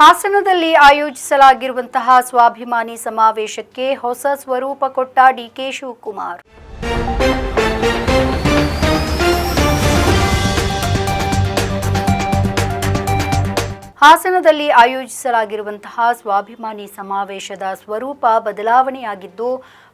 ಹಾಸನದಲ್ಲಿ ಆಯೋಜಿಸಲಾಗಿರುವಂತಹ ಸ್ವಾಭಿಮಾನಿ ಸಮಾವೇಶಕ್ಕೆ ಹೊಸ ಸ್ವರೂಪ ಕೊಟ್ಟ ಡಿಕೆ ಶಿವಕುಮಾರ್. ಹಾಸನದಲ್ಲಿ ಆಯೋಜಿಸಲಾಗಿರುವಂತಹ ಸ್ವಾಭಿಮಾನಿ ಸಮಾವೇಶದ ಸ್ವರೂಪ ಬದಲಾವಣೆಯಾಗಿದ್ದು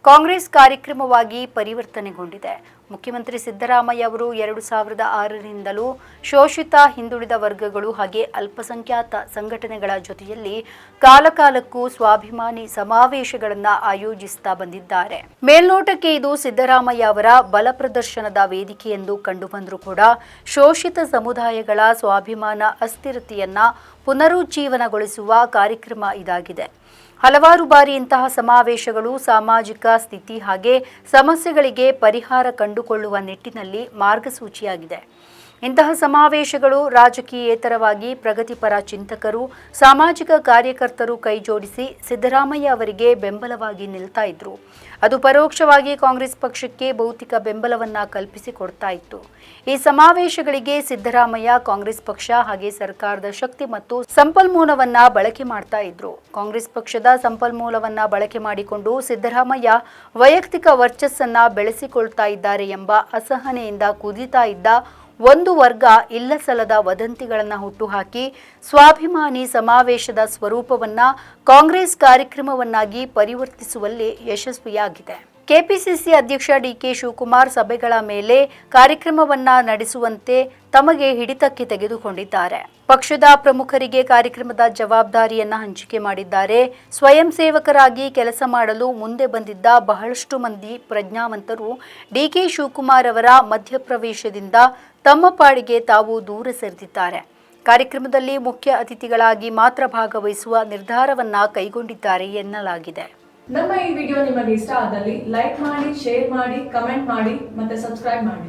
ಕಾಂಗ್ರೆಸ್ ಕಾರ್ಯಕ್ರಮವಾಗಿ ಪರಿವರ್ತನೆಗೊಂಡಿದೆ. ಮುಖ್ಯಮಂತ್ರಿ ಸಿದ್ದರಾಮಯ್ಯ ಅವರು ಎರಡು ಸಾವಿರದ ಆರರಿಂದಲೂ ಶೋಷಿತ ಹಿಂದುಳಿದ ವರ್ಗಗಳು ಹಾಗೆ ಅಲ್ಪಸಂಖ್ಯಾತ ಸಂಘಟನೆಗಳ ಜೊತೆಯಲ್ಲಿ ಕಾಲಕಾಲಕ್ಕೂ ಸ್ವಾಭಿಮಾನಿ ಸಮಾವೇಶಗಳನ್ನು ಆಯೋಜಿಸ್ತಾ ಬಂದಿದ್ದಾರೆ. ಮೇಲ್ನೋಟಕ್ಕೆ ಇದು ಸಿದ್ದರಾಮಯ್ಯ ಅವರ ಬಲ ಪ್ರದರ್ಶನದ ವೇದಿಕೆ ಎಂದು ಕಂಡುಬಂದರೂ ಕೂಡ ಶೋಷಿತ ಸಮುದಾಯಗಳ ಸ್ವಾಭಿಮಾನ ಅಸ್ಥಿರತೆಯನ್ನ ಪುನರುಜ್ಜೀವನಗೊಳಿಸುವ ಕಾರ್ಯಕ್ರಮ ಇದಾಗಿದೆ. ಹಲವಾರು ಬಾರಿ ಇಂತಹ ಸಮಾವೇಶಗಳು ಸಾಮಾಜಿಕ ಸ್ಥಿತಿ ಹಾಗೆ ಸಮಸ್ಯೆಗಳಿಗೆ ಪರಿಹಾರ ಕಂಡುಕೊಳ್ಳುವ ನಿಟ್ಟಿನಲ್ಲಿ ಮಾರ್ಗಸೂಚಿಯಾಗಿದೆ. ಇಂತಹ ಸಮಾವೇಶಗಳು ರಾಜಕೀಯೇತರವಾಗಿ ಪ್ರಗತಿಪರ ಚಿಂತಕರು, ಸಾಮಾಜಿಕ ಕಾರ್ಯಕರ್ತರು ಕೈಜೋಡಿಸಿ ಸಿದ್ದರಾಮಯ್ಯ ಅವರಿಗೆ ಬೆಂಬಲವಾಗಿ ನಿಲ್ತಾ ಇದ್ರು. ಅದು ಪರೋಕ್ಷವಾಗಿ ಕಾಂಗ್ರೆಸ್ ಪಕ್ಷಕ್ಕೆ ಭೌತಿಕ ಬೆಂಬಲವನ್ನ ಕಲ್ಪಿಸಿಕೊಡ್ತಾ ಇತ್ತು. ಈ ಸಮಾವೇಶಗಳಿಗೆ ಸಿದ್ದರಾಮಯ್ಯ ಕಾಂಗ್ರೆಸ್ ಪಕ್ಷ ಹಾಗೆ ಸರ್ಕಾರದ ಶಕ್ತಿ ಮತ್ತು ಸಂಪನ್ಮೂಲವನ್ನ ಬಳಕೆ ಮಾಡ್ತಾ ಇದ್ರು. ಕಾಂಗ್ರೆಸ್ ಪಕ್ಷದ ಸಂಪನ್ಮೂಲವನ್ನ ಬಳಕೆ ಮಾಡಿಕೊಂಡು ಸಿದ್ದರಾಮಯ್ಯ ವೈಯಕ್ತಿಕ ವರ್ಚಸ್ಸನ್ನ ಬೆಳೆಸಿಕೊಳ್ತಾ ಇದ್ದಾರೆ ಎಂಬ ಅಸಹನೆಯಿಂದ ಕುದಿತಾ ಇದ್ದ ಒಂದು ವರ್ಗ ಇಲ್ಲಸಲ್ಲದ ವದಂತಿಗಳನ್ನು ಹುಟ್ಟುಹಾಕಿ ಸ್ವಾಭಿಮಾನಿ ಸಮಾವೇಶದ ಸ್ವರೂಪವನ್ನ ಕಾಂಗ್ರೆಸ್ ಕಾರ್ಯಕ್ರಮವನ್ನಾಗಿ ಪರಿವರ್ತಿಸುವಲ್ಲಿ ಯಶಸ್ವಿಯಾಗಿದೆ. ಕೆಪಿಸಿಸಿ ಅಧ್ಯಕ್ಷ ಡಿಕೆ ಶಿವಕುಮಾರ್ ಸಭೆಗಳ ಮೇಲೆ ಕಾರ್ಯಕ್ರಮವನ್ನ ನಡೆಸುವಂತೆ ತಮಗೆ ಹಿಡಿತಕ್ಕೆ ತೆಗೆದುಕೊಂಡಿದ್ದಾರೆ. ಪಕ್ಷದ ಪ್ರಮುಖರಿಗೆ ಕಾರ್ಯಕ್ರಮದ ಜವಾಬ್ದಾರಿಯನ್ನ ಹಂಚಿಕೆ ಮಾಡಿದ್ದಾರೆ. ಸ್ವಯಂ ಸೇವಕರಾಗಿ ಕೆಲಸ ಮಾಡಲು ಮುಂದೆ ಬಂದಿದ್ದ ಬಹಳಷ್ಟು ಮಂದಿ ಪ್ರಜ್ಞಾವಂತರು ಡಿಕೆ ಶಿವಕುಮಾರ್ ಅವರ ಮಧ್ಯಪ್ರವೇಶದಿಂದ ತಮ್ಮ ಪಾಡಿಗೆ ತಾವು ದೂರ ಸರಿದಿದ್ದಾರೆ. ಕಾರ್ಯಕ್ರಮದಲ್ಲಿ ಮುಖ್ಯ ಅತಿಥಿಗಳಾಗಿ ಮಾತ್ರ ಭಾಗವಹಿಸುವ ನಿರ್ಧಾರವನ್ನ ಕೈಗೊಂಡಿದ್ದಾರೆ ಎನ್ನಲಾಗಿದೆ. ನಮ್ಮ ಈ ವಿಡಿಯೋ ನಿಮಗೆ ಇಷ್ಟ ಆದಲ್ಲಿ ಲೈಕ್ ಮಾಡಿ, ಶೇರ್ ಮಾಡಿ, ಕಮೆಂಟ್ ಮಾಡಿ ಮತ್ತೆ ಸಬ್ಸ್ಕ್ರೈಬ್ ಮಾಡಿ.